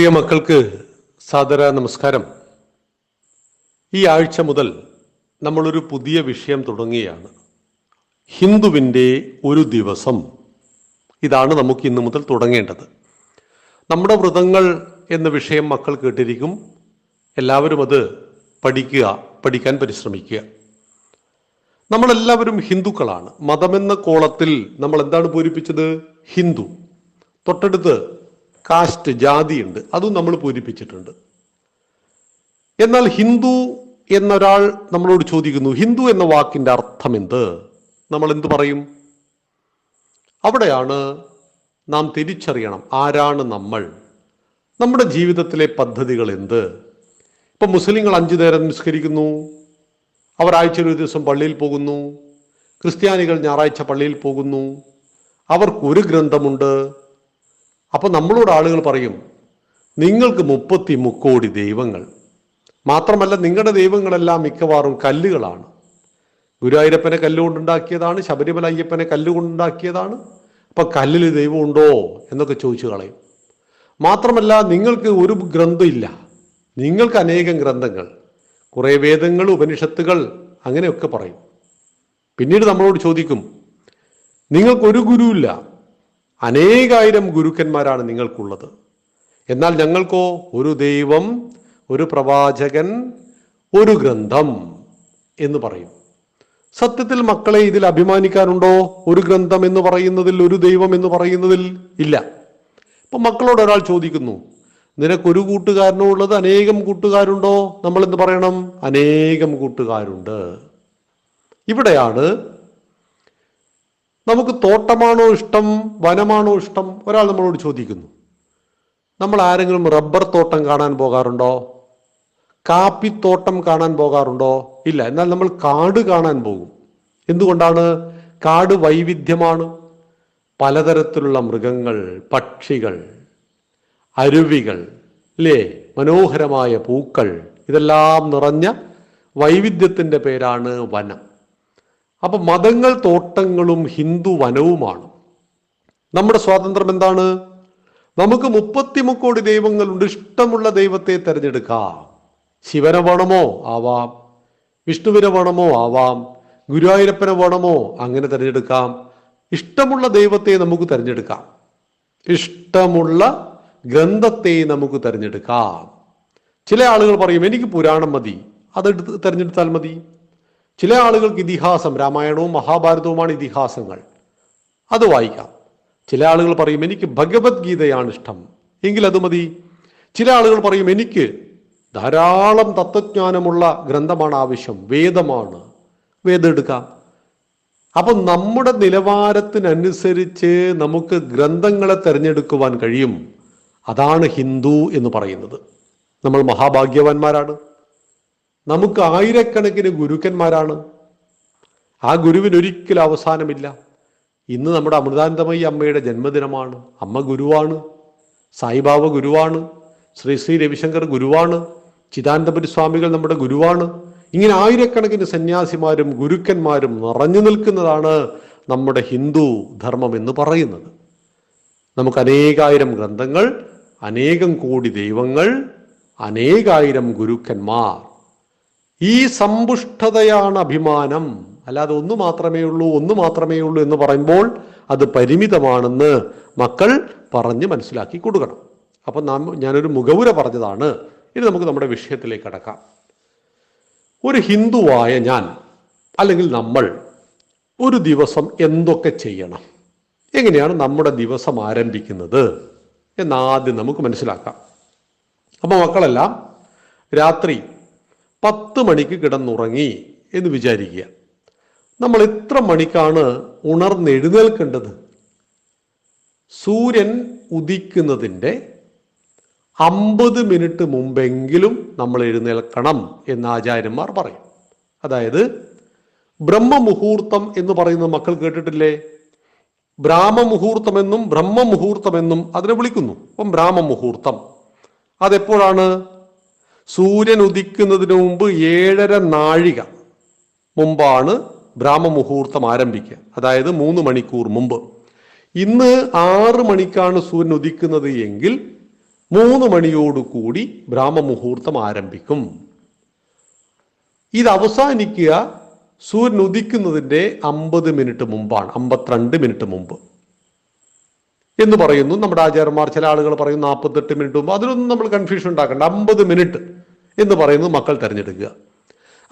പ്രിയ മക്കൾക്ക് സാദര നമസ്കാരം. ഈ ആഴ്ച മുതൽ നമ്മളൊരു പുതിയ വിഷയം തുടങ്ങുകയാണ്. ഹിന്ദുവിന്റെ ഒരു ദിവസം. ഇതാണ് നമുക്ക് ഇന്ന് മുതൽ തുടങ്ങേണ്ടത്. നമ്മുടെ വ്രതങ്ങൾ എന്ന വിഷയം മക്കൾ കേട്ടിരിക്കും. എല്ലാവരും അത് പഠിക്കുക പഠിക്കാൻ പരിശ്രമിക്കുക. നമ്മളെല്ലാവരും ഹിന്ദുക്കളാണ്. മതമെന്ന കോളത്തിൽ നമ്മൾ എന്താണ് പൂരിപ്പിച്ചത്? ഹിന്ദു. തൊട്ടടുത്ത് കാസ്റ്റ് ജാതിയുണ്ട്. അതും നമ്മൾ പൂരിപ്പിച്ചിട്ടുണ്ട്. എന്നാൽ ഹിന്ദു എന്നൊരാൾ നമ്മളോട് ചോദിക്കുന്നു ഹിന്ദു എന്ന വാക്കിന്റെ അർത്ഥം എന്ത് നമ്മൾ എന്തു പറയും? അവിടെയാണ് നാം തിരിച്ചറിയണം ആരാണ് നമ്മൾ? നമ്മുടെ ജീവിതത്തിലെ പദ്ധതികൾ എന്ത്? ഇപ്പൊ മുസ്ലിങ്ങൾ അഞ്ചു നേരം നിസ്കരിക്കുന്നു അവർ ആഴ്ചയിൽ ഒരു ദിവസം പള്ളിയിൽ പോകുന്നു ക്രിസ്ത്യാനികൾ ഞായറാഴ്ച പള്ളിയിൽ പോകുന്നു അവർക്ക് ഒരു ഗ്രന്ഥമുണ്ട് അപ്പൊ നമ്മളോട് ആളുകൾ പറയും നിങ്ങൾക്ക് മുപ്പത്തി മുക്കോടി ദൈവങ്ങൾ. മാത്രമല്ല നിങ്ങളുടെ ദൈവങ്ങളെല്ലാം മിക്കവാറും കല്ലുകളാണ്. ഗുരുവായൂരപ്പനെ കല്ലുകൊണ്ടുണ്ടാക്കിയതാണ് ശബരിമല അയ്യപ്പനെ കല്ലുകൊണ്ടുണ്ടാക്കിയതാണ്. അപ്പൊ കല്ലിൽ ദൈവമുണ്ടോ എന്നൊക്കെ ചോദിച്ചു കളയും. മാത്രമല്ല നിങ്ങൾക്ക് ഒരു ഗ്രന്ഥമില്ല. നിങ്ങൾക്ക് അനേകം ഗ്രന്ഥങ്ങൾ. കുറേ വേദങ്ങൾ ഉപനിഷത്തുകൾ അങ്ങനെയൊക്കെ പറയും. പിന്നീട് നമ്മളോട് ചോദിക്കും നിങ്ങൾക്കൊരു ഗുരുവില്ല അനേകായിരം ഗുരുക്കന്മാരാണ് നിങ്ങൾക്കുള്ളത്. എന്നാൽ ഞങ്ങൾക്കോ ഒരു ദൈവം ഒരു പ്രവാചകൻ ഒരു ഗ്രന്ഥം എന്ന് പറയും. സത്യത്തിൽ മക്കളെ ഇതിൽ അഭിമാനിക്കാനുണ്ടോ? ഒരു ഗ്രന്ഥം എന്ന് പറയുന്നതിൽ ഒരു ദൈവം എന്ന് പറയുന്നതിൽ ഇല്ല. ഇപ്പൊ മക്കളോട് ഒരാൾ ചോദിക്കുന്നു നിനക്കൊരു കൂട്ടുകാരനോ ഉള്ളത്? അനേകം കൂട്ടുകാരുണ്ടോ? നമ്മൾ എന്ത് പറയണം? അനേകം കൂട്ടുകാരുണ്ട്. ഇവിടെയാണ് നമുക്ക് തോട്ടമാണോ ഇഷ്ടം വനമാണോ ഇഷ്ടം? ഒരാൾ നമ്മളോട് ചോദിക്കുന്നു. നമ്മൾ ആരെങ്കിലും റബ്ബർ തോട്ടം കാണാൻ പോകാറുണ്ടോ? കാപ്പിത്തോട്ടം കാണാൻ പോകാറുണ്ടോ? ഇല്ല എന്നാൽ നമ്മൾ കാട് കാണാൻ പോകും. എന്തുകൊണ്ടാണ്? കാട് വൈവിധ്യമാണ്. പലതരത്തിലുള്ള മൃഗങ്ങൾ പക്ഷികൾ അരുവികൾ അല്ലേ മനോഹരമായ പൂക്കൾ ഇതെല്ലാം നിറഞ്ഞ വൈവിധ്യത്തിന്റെ പേരാണ് വനം. അപ്പൊ മതങ്ങൾ തോട്ടങ്ങളും ഹിന്ദു വനവുമാണ്. നമ്മുടെ സ്വാതന്ത്ര്യം എന്താണ്? നമുക്ക് മുപ്പത്തിമുക്കോടി ദൈവങ്ങളുണ്ട്. ഇഷ്ടമുള്ള ദൈവത്തെ തിരഞ്ഞെടുക്കാം. ശിവനെ വേണമോ ആവാം. വിഷ്ണുവിനെ വേണമോ ആവാം. ഗുരുവായൂരപ്പനെ വേണമോ അങ്ങനെ തിരഞ്ഞെടുക്കാം. ഇഷ്ടമുള്ള ദൈവത്തെ നമുക്ക് തിരഞ്ഞെടുക്കാം. ഇഷ്ടമുള്ള ഗ്രന്ഥത്തെ നമുക്ക് തിരഞ്ഞെടുക്കാം. ചില ആളുകൾ പറയും എനിക്ക് പുരാണം മതി. അതെടുത്ത് തിരഞ്ഞെടുത്താൽ മതി. ചില ആളുകൾക്ക് ഇതിഹാസം രാമായണവും മഹാഭാരതവുമാണ് ഇതിഹാസങ്ങൾ. അത് വായിക്കാം. ചില ആളുകൾ പറയും എനിക്ക് ഭഗവത്ഗീതയാണ് ഇഷ്ടം. എങ്കിൽ അത് മതി. ചില ആളുകൾ പറയും എനിക്ക് ധാരാളം തത്വജ്ഞാനമുള്ള ഗ്രന്ഥമാണ് ആവശ്യം. വേദമാണ്. വേദം എടുക്കാം. അപ്പം നമ്മുടെ നിലവാരത്തിനനുസരിച്ച് നമുക്ക് ഗ്രന്ഥങ്ങളെ തിരഞ്ഞെടുക്കുവാൻ കഴിയും. അതാണ് ഹിന്ദു എന്ന് പറയുന്നത്. നമ്മൾ മഹാഭാഗ്യവാന്മാരാണ്. നമുക്ക് ആയിരക്കണക്കിന് ഗുരുക്കന്മാരാണ്. ആ ഗുരുവിന് ഒരിക്കലും അവസാനമില്ല. ഇന്ന് നമ്മുടെ അമൃതാനന്ദമയി അമ്മയുടെ ജന്മദിനമാണ്. അമ്മ ഗുരുവാണ്. സായിബാബ ഗുരുവാണ്. ശ്രീ ശ്രീ രവിശങ്കർ ഗുരുവാണ്. ചിദാനന്ദപുരി സ്വാമികൾ നമ്മുടെ ഗുരുവാണ്. ഇങ്ങനെ ആയിരക്കണക്കിന് സന്യാസിമാരും ഗുരുക്കന്മാരും നിറഞ്ഞു നിൽക്കുന്നതാണ് നമ്മുടെ ഹിന്ദു ധർമ്മം എന്ന് പറയുന്നത്. നമുക്ക് അനേകായിരം ഗ്രന്ഥങ്ങൾ അനേകം കോടി ദൈവങ്ങൾ അനേകായിരം ഗുരുക്കന്മാർ ഈ സമ്പുഷ്ടതയാണ് അഭിമാനം. അല്ലാതെ ഒന്ന് മാത്രമേ ഉള്ളൂ ഒന്ന് മാത്രമേ ഉള്ളൂ എന്ന് പറയുമ്പോൾ അത് പരിമിതമാണെന്ന് മക്കൾ പറഞ്ഞ് മനസ്സിലാക്കി കൊടുക്കണം. അപ്പം നാം ഞാനൊരു മുഖവുര പറഞ്ഞതാണ്. ഇനി നമുക്ക് നമ്മുടെ വിഷയത്തിലേക്ക് കടക്കാം. ഒരു ഹിന്ദുവായ ഞാൻ അല്ലെങ്കിൽ നമ്മൾ ഒരു ദിവസം എന്തൊക്കെ ചെയ്യണം? എങ്ങനെയാണ് നമ്മുടെ ദിവസം ആരംഭിക്കുന്നത്? എന്നാദ്യം നമുക്ക് മനസ്സിലാക്കാം. അപ്പോൾ മക്കളെല്ലാം രാത്രി പത്ത് മണിക്ക് കിടന്നുറങ്ങി എന്ന് വിചാരിക്കുക. നമ്മൾ എത്ര മണിക്കാണ് ഉണർന്നെഴുന്നേൽക്കേണ്ടത്? സൂര്യൻ ഉദിക്കുന്നതിന്റെ അമ്പത് മിനിറ്റ് മുമ്പെങ്കിലും നമ്മൾ എഴുന്നേൽക്കണം എന്ന് ആചാര്യന്മാർ പറയും. അതായത് ബ്രഹ്മമുഹൂർത്തം എന്ന് പറയുന്ന മക്കൾ കേട്ടിട്ടില്ലേ? ബ്രാഹ്മമുഹൂർത്തമെന്നും ബ്രഹ്മമുഹൂർത്തമെന്നും അതിനെ വിളിക്കുന്നു. അപ്പം ബ്രാഹ്മമുഹൂർത്തം. അതെപ്പോഴാണ്? സൂര്യൻ ഉദിക്കുന്നതിന് മുമ്പ് ഏഴര നാഴിക മുമ്പാണ് ബ്രാഹ്മമുഹൂർത്തം ആരംഭിക്കുക. അതായത് മൂന്ന് മണിക്കൂർ മുമ്പ്. ഇന്ന് ആറ് മണിക്കാണ് സൂര്യൻ ഉദിക്കുന്നത് എങ്കിൽ മൂന്ന് മണിയോടുകൂടി ബ്രാഹ്മമുഹൂർത്തം ആരംഭിക്കും. ഇത് അവസാനിക്കുക സൂര്യൻ ഉദിക്കുന്നതിന്റെ അമ്പത് മിനിറ്റ് മുമ്പാണ് അമ്പത്തിരണ്ട് മിനിറ്റ് മുമ്പ്. എന്ന് പറയുന്നു. നമ്മുടെ ആചാര്യന്മാർ ചില ആളുകൾ പറയുന്നു നാൽപ്പത്തെട്ട് മിനിറ്റ് മുമ്പ്. അതിലൊന്നും നമ്മൾ കൺഫ്യൂഷൻ ഉണ്ടാക്കണ്ട. അമ്പത് മിനിറ്റ് എന്ന് പറയുന്നു മക്കൾ തിരഞ്ഞെടുക്കുക.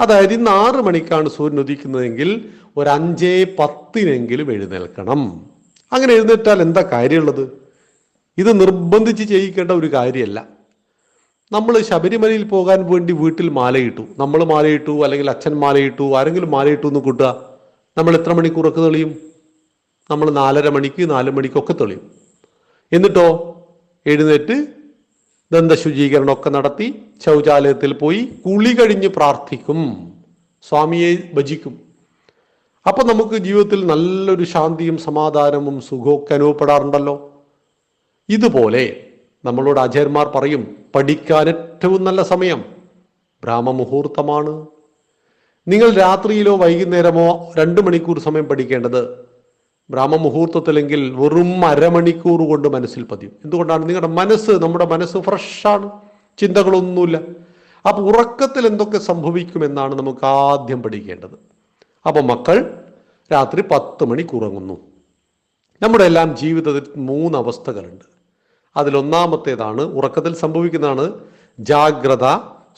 അതായത് ഇന്ന് ആറ് മണിക്കാണ് സൂര്യൻ ഉദിക്കുന്നതെങ്കിൽ ഒരു അഞ്ചേ പത്തിനെങ്കിലും എഴുന്നേൽക്കണം. അങ്ങനെ എഴുന്നേറ്റാൽ എന്താ കാര്യമുള്ളത്? ഇത് നിർബന്ധിച്ച് ചെയ്യിക്കേണ്ട ഒരു കാര്യമല്ല. നമ്മൾ ശബരിമലയിൽ പോകാൻ വേണ്ടി വീട്ടിൽ മാലയിട്ടു. നമ്മൾ മാലയിട്ടു അല്ലെങ്കിൽ അച്ഛൻ മാലയിട്ടു. ആരെങ്കിലും മാലയിട്ടു എന്ന് കൂട്ടുക. നമ്മൾ എത്ര മണിക്കൂറൊക്കെ തെളിയും? നമ്മൾ നാലര മണിക്ക് നാല് മണിക്കൊക്കെ തെളിയും. എന്നിട്ടോ എഴുന്നേറ്റ് ദന്തശുചീകരണമൊക്കെ നടത്തി ശൗചാലയത്തിൽ പോയി കുളി കഴിഞ്ഞ് പ്രാർത്ഥിക്കും. സ്വാമിയെ ഭജിക്കും. അപ്പൊ നമുക്ക് ജീവിതത്തിൽ നല്ലൊരു ശാന്തിയും സമാധാനവും സുഖമൊക്കെ അനുഭവപ്പെടാറുണ്ടല്ലോ. ഇതുപോലെ നമ്മളോട് ആചാര്യന്മാർ പറയും പഠിക്കാൻ ഏറ്റവും നല്ല സമയം ബ്രാഹ്മമുഹൂർത്തമാണ്. നിങ്ങൾ രാത്രിയിലോ വൈകുന്നേരമോ രണ്ട് മണിക്കൂർ സമയം പഠിക്കേണ്ടത് ബ്രാഹ്മമുഹൂർത്തത്തിലെങ്കിൽ വെറും അരമണിക്കൂർ കൊണ്ട് മനസ്സിൽ പതിയും. എന്തുകൊണ്ടാണ്? നിങ്ങളുടെ മനസ്സ് നമ്മുടെ മനസ്സ് ഫ്രഷാണ്. ചിന്തകളൊന്നുമില്ല. അപ്പൊ ഉറക്കത്തിൽ എന്തൊക്കെ സംഭവിക്കുമെന്നാണ് നമുക്ക് ആദ്യം പഠിക്കേണ്ടത്. അപ്പൊ മക്കൾ രാത്രി പത്ത് മണിക്ക് ഉറങ്ങുന്നു. നമ്മുടെ എല്ലാം ജീവിതത്തിൽ മൂന്ന് അവസ്ഥകളുണ്ട്. അതിലൊന്നാമത്തേതാണ് ഉറക്കത്തിൽ സംഭവിക്കുന്നതാണ് ജാഗ്രത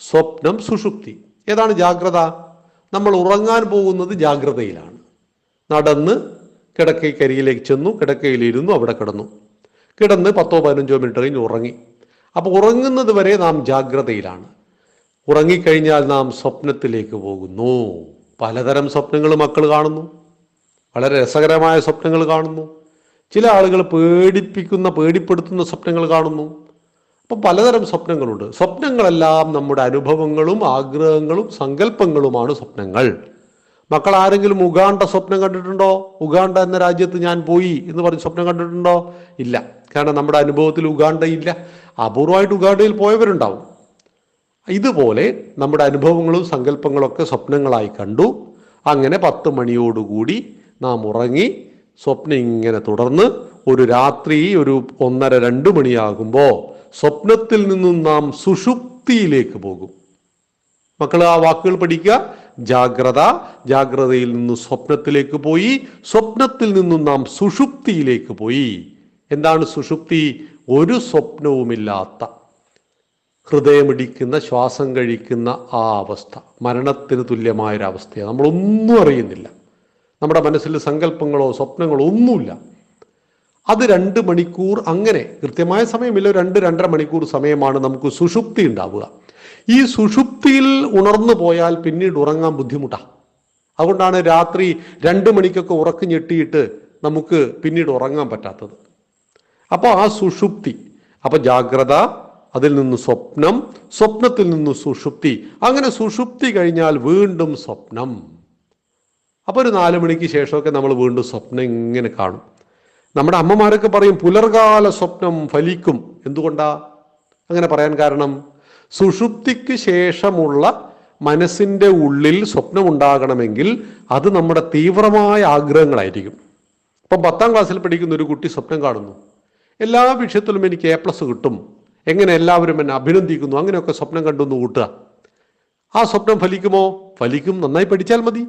സ്വപ്നം സുഷുപ്തി. ഏതാണ് ജാഗ്രത? നമ്മൾ ഉറങ്ങാൻ പോകുന്നത് ജാഗ്രതയിലാണ്. നടന്ന് കിടക്കൈക്കരിയിലേക്ക് ചെന്നു കിടക്കയിലിരുന്നു അവിടെ കിടന്നു. കിടന്ന് പത്തോ പതിനഞ്ചോ മിനിറ്റ് കഴിഞ്ഞ് ഉറങ്ങി. അപ്പോൾ ഉറങ്ങുന്നത് വരെ നാം ജാഗ്രതയിലാണ്. ഉറങ്ങിക്കഴിഞ്ഞാൽ നാം സ്വപ്നത്തിലേക്ക് പോകുന്നു. പലതരം സ്വപ്നങ്ങൾ മക്കൾ കാണുന്നു. വളരെ രസകരമായ സ്വപ്നങ്ങൾ കാണുന്നു. ചില ആളുകൾ പേടിപ്പിക്കുന്ന പേടിപ്പെടുത്തുന്ന സ്വപ്നങ്ങൾ കാണുന്നു. അപ്പം പലതരം സ്വപ്നങ്ങളുണ്ട്. സ്വപ്നങ്ങളെല്ലാം നമ്മുടെ അനുഭവങ്ങളും ആഗ്രഹങ്ങളും സങ്കല്പങ്ങളുമാണ് സ്വപ്നങ്ങൾ. മക്കൾ ആരെങ്കിലും ഉഗാണ്ട സ്വപ്നം കണ്ടിട്ടുണ്ടോ? ഉഗാണ്ട എന്ന രാജ്യത്ത് ഞാൻ പോയി എന്ന് പറഞ്ഞ് സ്വപ്നം കണ്ടിട്ടുണ്ടോ? ഇല്ല. കാരണം നമ്മുടെ അനുഭവത്തിൽ ഉഗാണ്ട ഇല്ല. അപൂർവമായിട്ട് ഉഗാണ്ടയിൽ പോയവരുണ്ടാവും. ഇതുപോലെ നമ്മുടെ അനുഭവങ്ങളും സങ്കല്പങ്ങളൊക്കെ സ്വപ്നങ്ങളായി കണ്ടു. അങ്ങനെ പത്ത് മണിയോടുകൂടി നാം ഉറങ്ങി സ്വപ്നം ഇങ്ങനെ തുടർന്ന് ഒരു രാത്രി ഒരു ഒന്നര രണ്ട് മണിയാകുമ്പോൾ സ്വപ്നത്തിൽ നിന്നും നാം സുഷുപ്തിയിലേക്ക് പോകും. മക്കൾ ആ വാക്കുകൾ പഠിക്കുക. ജാഗ്രത ജാഗ്രതയിൽ നിന്ന് സ്വപ്നത്തിലേക്ക് പോയി. സ്വപ്നത്തിൽ നിന്നും നാം സുഷുപ്തിയിലേക്ക് പോയി. എന്താണ് സുഷുപ്തി? ഒരു സ്വപ്നവുമില്ലാത്ത ഹൃദയമിടിക്കുന്ന ശ്വാസം കഴിക്കുന്ന ആ അവസ്ഥ. മരണത്തിന് തുല്യമായൊരവസ്ഥയാണ്. നമ്മളൊന്നും അറിയുന്നില്ല. നമ്മുടെ മനസ്സിൽ സങ്കല്പങ്ങളോ സ്വപ്നങ്ങളോ ഒന്നുമില്ല. അത് രണ്ട് മണിക്കൂർ അങ്ങനെ കൃത്യമായ സമയമില്ല. രണ്ട് രണ്ടര മണിക്കൂർ സമയമാണ് നമുക്ക് സുഷുപ്തി ഉണ്ടാവുക. ഈ സുഷുപ്തിയിൽ ഉണർന്നു പോയാൽ പിന്നീട് ഉറങ്ങാൻ ബുദ്ധിമുട്ടാണ് അതുകൊണ്ടാണ് രാത്രി രണ്ട് മണിക്കൊക്കെ ഉറക്കം ഞെട്ടിയിട്ട് നമുക്ക് പിന്നീട് ഉറങ്ങാൻ പറ്റാത്തത്. അപ്പോൾ ആ സുഷുപ്തി അപ്പോൾ ജാഗ്രത അതിൽ നിന്ന് സ്വപ്നം സ്വപ്നത്തിൽ നിന്ന് സുഷുപ്തി. അങ്ങനെ സുഷുപ്തി കഴിഞ്ഞാൽ വീണ്ടും സ്വപ്നം. അപ്പോൾ ഒരു നാല് മണിക്ക് ശേഷമൊക്കെ നമ്മൾ വീണ്ടും സ്വപ്നം ഇങ്ങനെ കാണും. നമ്മുടെ അമ്മമാരൊക്കെ പറയും പുലർകാല സ്വപ്നം ഫലിക്കും. എന്തുകൊണ്ടാ? അങ്ങനെ പറയാൻ കാരണം? സുഷുപ്തിക്ക് ശേഷമുള്ള മനസ്സിന്റെ ഉള്ളിൽ സ്വപ്നമുണ്ടാകണമെങ്കിൽ അത് നമ്മുടെ തീവ്രമായ ആഗ്രഹങ്ങളായിരിക്കും. ഇപ്പം പത്താം ക്ലാസ്സിൽ പഠിക്കുന്ന ഒരു കുട്ടി സ്വപ്നം കാണുന്നു. എല്ലാ വിഷയത്തിലും എനിക്ക് എ പ്ലസ് കിട്ടും. എങ്ങനെ എല്ലാവരും എന്നെ അഭിനന്ദിക്കുന്നു? അങ്ങനെയൊക്കെ സ്വപ്നം കണ്ടു കൂട്ടുക. ആ സ്വപ്നം ഫലിക്കുമോ? ഫലിക്കും. നന്നായി പഠിച്ചാൽ മതി.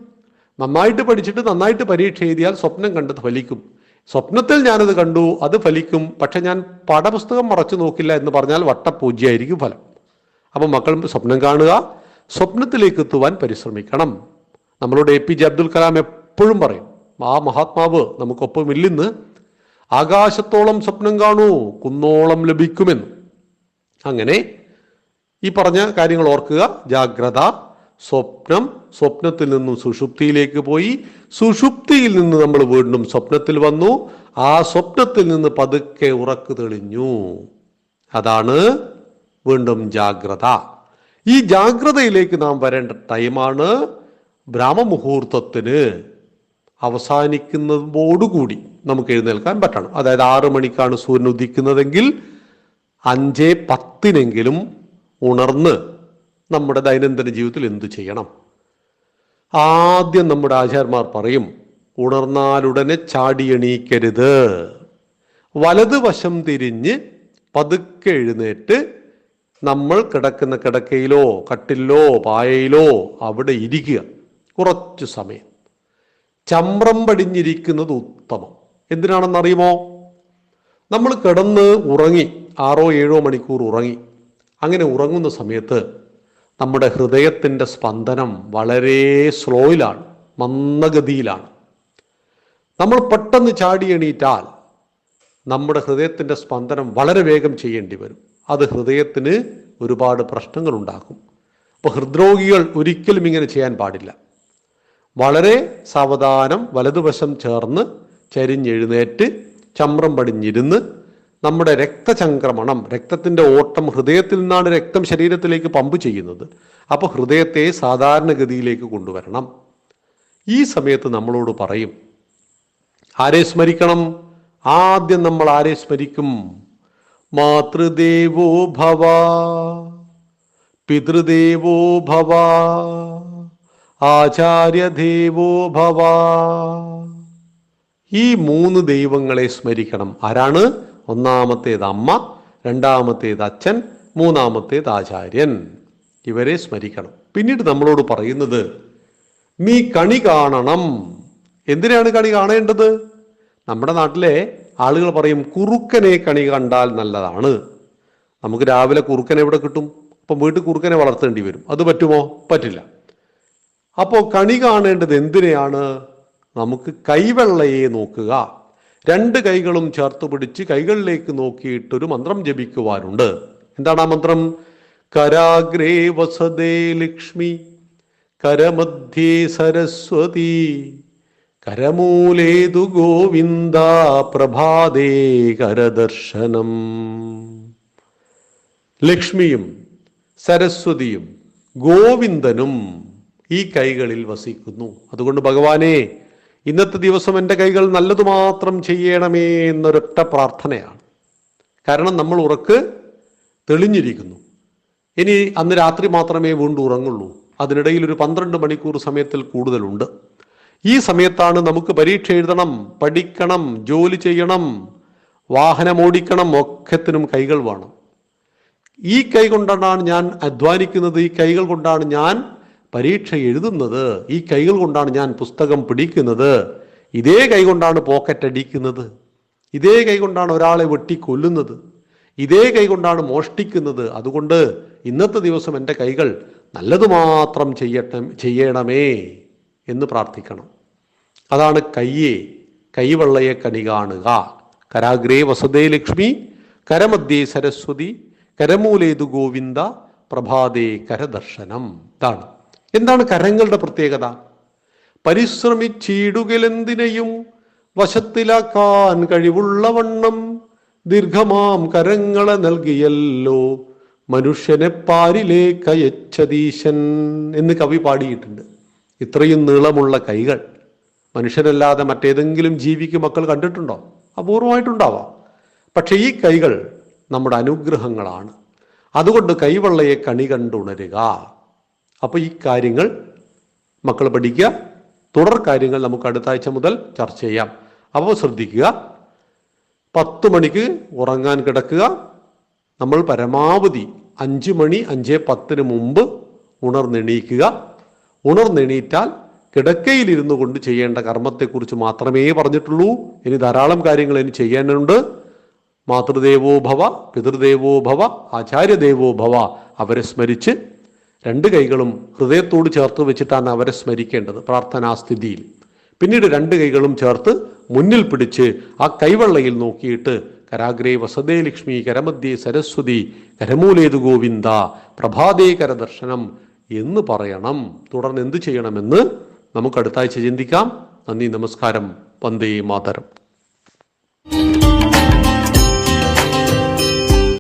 നന്നായിട്ട് പഠിച്ചിട്ട് നന്നായിട്ട് പരീക്ഷ എഴുതിയാൽ സ്വപ്നം കണ്ടത് ഫലിക്കും. സ്വപ്നത്തിൽ ഞാനത് കണ്ടു അത് ഫലിക്കും. പക്ഷെ ഞാൻ പാഠപുസ്തകം മറച്ചു നോക്കില്ല എന്ന് പറഞ്ഞാൽ വട്ടപൂജയായിരിക്കും ഫലം. അപ്പം മക്കൾ സ്വപ്നം കാണുക സ്വപ്നത്തിലേക്ക് എത്തുവാൻ പരിശ്രമിക്കണം. നമ്മളോട് A P J Abdul Kalam എപ്പോഴും പറയും ആ മഹാത്മാവ് നമുക്കൊപ്പം ഇല്ലെന്ന് ആകാശത്തോളം സ്വപ്നം കാണൂ കുന്നോളം ലഭിക്കുമെന്ന്. അങ്ങനെ ഈ പറഞ്ഞ കാര്യങ്ങൾ ഓർക്കുക ജാഗ്രത സ്വപ്നം സ്വപ്നത്തിൽ നിന്നും സുഷുപ്തിയിലേക്ക് പോയി. സുഷുപ്തിയിൽ നിന്ന് നമ്മൾ വീണ്ടും സ്വപ്നത്തിൽ വന്നു. ആ സ്വപ്നത്തിൽ നിന്ന് പതുക്കെ ഉറക്കു തെളിഞ്ഞു. അതാണ് വീണ്ടും ജാഗ്രത. ഈ ജാഗ്രതയിലേക്ക് നാം വരേണ്ട ടൈമാണ് ബ്രാഹ്മമുഹൂർത്തത്തിന് അവസാനിക്കുന്നതോടുകൂടി നമുക്ക് എഴുന്നേൽക്കാൻ പറ്റണം. അതായത് ആറു മണിക്കാണ് സൂര്യൻ ഉദിക്കുന്നതെങ്കിൽ അഞ്ച് പത്തിനെങ്കിലും ഉണർന്ന് നമ്മുടെ ദൈനംദിന ജീവിതത്തിൽ എന്തു ചെയ്യണം? ആദ്യം നമ്മുടെ ആചാര്യന്മാർ പറയും ഉണർന്നാലുടനെ ചാടിയണീക്കരുത് വലതുവശം തിരിഞ്ഞ് പതുക്കെ എഴുന്നേറ്റ് നമ്മൾ കിടക്കുന്ന കിടക്കയിലോ കട്ടിലോ പായയിലോ അവിടെ ഇരിക്കുക. കുറച്ചു സമയം. ചമ്രം പടിഞ്ഞിരിക്കുന്നത് ഉത്തമം. എന്തിനാണെന്നറിയുമോ? നമ്മൾ കിടന്ന് ഉറങ്ങി ആറോ ഏഴോ മണിക്കൂർ ഉറങ്ങി. അങ്ങനെ ഉറങ്ങുന്ന സമയത്ത് നമ്മുടെ ഹൃദയത്തിന്റെ സ്പന്ദനം വളരെ സ്ലോയിലാണ് മന്ദഗതിയിലാണ്. നമ്മൾ പെട്ടെന്ന് ചാടി എണീറ്റാൽ നമ്മുടെ ഹൃദയത്തിന്റെ സ്പന്ദനം വളരെ വേഗം ചെയ്യേണ്ടി വരും. അത് ഹൃദയത്തിന് ഒരുപാട് പ്രശ്നങ്ങൾ ഉണ്ടാക്കും അപ്പോൾ ഹൃദ്രോഗികൾ ഒരിക്കലും ഇങ്ങനെ ചെയ്യാൻ പാടില്ല. വളരെ സാവധാനം വലതുവശം ചേർന്ന് ചരിഞ്ഞെഴുന്നേറ്റ് ചമ്രം പടിഞ്ഞിരുന്ന് നമ്മുടെ രക്തചംക്രമണം രക്തത്തിന്റെ ഓട്ടം ഹൃദയത്തിൽ നിന്നാണ് രക്തം ശരീരത്തിലേക്ക് പമ്പ് ചെയ്യുന്നത്. അപ്പോൾ ഹൃദയത്തെ സാധാരണഗതിയിലേക്ക് കൊണ്ടുവരണം. ഈ സമയത്ത് നമ്മളോട് പറയും ആരെ സ്മരിക്കണം? ആദ്യം നമ്മൾ ആരെ സ്മരിക്കും? മാതൃദേവോ ഭവ പിതൃദേവോ ഭവ ആചാര്യദേവോ ഭവ. ഈ മൂന്ന് ദൈവങ്ങളെ സ്മരിക്കണം. ആരാണ്? ഒന്നാമത്തേത് അമ്മ രണ്ടാമത്തേത് അച്ഛൻ മൂന്നാമത്തേത് ആചാര്യൻ. ഇവരെ സ്മരിക്കണം. പിന്നീട് നമ്മളോട് പറയുന്നത് നീ കണി കാണണം. എന്തിനാണ് കണി കാണേണ്ടത്? നമ്മുടെ നാട്ടിലെ ആളുകൾ പറയും കുറുക്കനെ കണി കണ്ടാൽ നല്ലതാണ്. നമുക്ക് രാവിലെ കുറുക്കനെ എവിടെ കിട്ടും? അപ്പം വീട്ടിൽ കുറുക്കനെ വളർത്തേണ്ടി വരും. അത് പറ്റുമോ? പറ്റില്ല. അപ്പോൾ കണി കാണേണ്ടത് എന്തിനെയാണ്? നമുക്ക് കൈവെള്ളയെ നോക്കുക. രണ്ട് കൈകളും ചേർത്ത് പിടിച്ച് കൈകളിലേക്ക് നോക്കിയിട്ടൊരു മന്ത്രം ജപിക്കുവാനുണ്ട്. എന്താണ് ആ മന്ത്രം? കരാഗ്രേ വസതേ ലക്ഷ്മി കരമധ്യേ സരസ്വതി. കരമൂലേതു ഗോവിന്ദ പ്രഭാതേ കരദർശനം. ലക്ഷ്മിയും സരസ്വതിയും ഗോവിന്ദനും ഈ കൈകളിൽ വസിക്കുന്നു. അതുകൊണ്ട് ഭഗവാനെ ഇന്നത്തെ ദിവസം എന്റെ കൈകൾ നല്ലതു മാത്രം ചെയ്യണമേ എന്നൊരൊറ്റ പ്രാർത്ഥനയാണ്. കാരണം നമ്മൾ ഉറക്ക് തെളിഞ്ഞിരിക്കുന്നു. ഇനി അന്ന് രാത്രി മാത്രമേ വീണ്ടും ഉറങ്ങുള്ളൂ. അതിനിടയിൽ ഒരു പന്ത്രണ്ട് മണിക്കൂർ സമയത്തിൽ കൂടുതലുണ്ട്. ഈ സമയത്താണ് നമുക്ക് പരീക്ഷ എഴുതണം പഠിക്കണം ജോലി ചെയ്യണം വാഹനം ഓടിക്കണം ഒക്കത്തിനും കൈകൾ വേണം. ഈ കൈ കൊണ്ടാണ് ഞാൻ അധ്വാനിക്കുന്നത് ഈ കൈകൾ കൊണ്ടാണ് ഞാൻ പരീക്ഷ എഴുതുന്നത് ഈ കൈകൾ കൊണ്ടാണ് ഞാൻ പുസ്തകം പിടിക്കുന്നത് ഇതേ കൈ കൊണ്ടാണ് പോക്കറ്റ് അടിക്കുന്നത് ഇതേ കൈ കൊണ്ടാണ് ഒരാളെ വെട്ടിക്കൊല്ലുന്നത് ഇതേ കൈ കൊണ്ടാണ് മോഷ്ടിക്കുന്നത്. അതുകൊണ്ട് ഇന്നത്തെ ദിവസം എന്റെ കൈകൾ നല്ലത് മാത്രം ചെയ്യട്ടെ ചെയ്യണമേ. എന്ന് പ്രാർത്ഥിക്കണം. അതാണ് കയ്യെ കൈവെള്ളയെ കണി കാണുക കരാഗ്രേ വസതേ ലക്ഷ്മി കരമധ്യേ സരസ്വതി കരമൂലേതു ഗോവിന്ദ പ്രഭാതേ കരദർശനം. ഇതാണ്. എന്താണ് കരങ്ങളുടെ പ്രത്യേകത? പരിശ്രമിച്ചിടുകലെന്തിനെയും വശത്തിലാക്കാൻ കഴിവുള്ളവണ്ണം ദീർഘമാം കരങ്ങളെ നൽകിയല്ലോ. മനുഷ്യനെ പാരിലേക്കയച്ചതീശൻ എന്ന് കവി പാടിയിട്ടുണ്ട്. ഇത്രയും നീളമുള്ള കൈകൾ മനുഷ്യനല്ലാതെ മറ്റേതെങ്കിലും ജീവിക്ക് മക്കൾ കണ്ടിട്ടുണ്ടോ? അപൂർവമായിട്ടുണ്ടാവാം. പക്ഷേ ഈ കൈകൾ നമ്മുടെ അനുഗ്രഹങ്ങളാണ്. അതുകൊണ്ട് കൈവെള്ളയെ കണി കണ്ടുണരുക. അപ്പോൾ ഈ കാര്യങ്ങൾ മക്കൾ പഠിക്കുക. തുടർ കാര്യങ്ങൾ നമുക്ക് അടുത്ത ആഴ്ച മുതൽ ചർച്ച ചെയ്യാം. അപ്പോൾ ശ്രദ്ധിക്കുക. പത്ത് മണിക്ക് ഉറങ്ങാൻ കിടക്കുക. നമ്മൾ പരമാവധി അഞ്ച് മണി അഞ്ച് പത്തിന് മുമ്പ് ഉണർന്നെണീക്കുക. ഉണർന്നെണീറ്റാൽ കിടക്കയിലിരുന്നു കൊണ്ട് ചെയ്യേണ്ട കർമ്മത്തെക്കുറിച്ച് മാത്രമേ പറഞ്ഞിട്ടുള്ളൂ. ഇനി ധാരാളം കാര്യങ്ങൾ ഇനി ചെയ്യാനുണ്ട്. മാതൃദേവോ ഭവ പിതൃദേവോ ഭവ ആചാര്യദേവോ ഭവ അവരെ സ്മരിച്ച് രണ്ട് കൈകളും ഹൃദയത്തോട് ചേർത്ത് വെച്ചിട്ടാണ് അവരെ സ്മരിക്കേണ്ടത് പ്രാർത്ഥനാസ്ഥിതിയിൽ പിന്നീട് രണ്ട് കൈകളും ചേർത്ത് മുന്നിൽ പിടിച്ച് ആ കൈവെള്ളയിൽ നോക്കിയിട്ട് കരാഗ്രേ വസതേ ലക്ഷ്മി കരമധ്യേ സരസ്വതി കരമൂലേതു ഗോവിന്ദ പ്രഭാതേ കരദർശനം എന്ന് പറയണം. തുടർന്ന് എന്തു ചെയ്യണമെന്ന് നമുക്ക് അടുത്താഴ്ച ചിന്തിക്കാം. നന്ദി നമസ്കാരം. വന്ദേ മാതരം.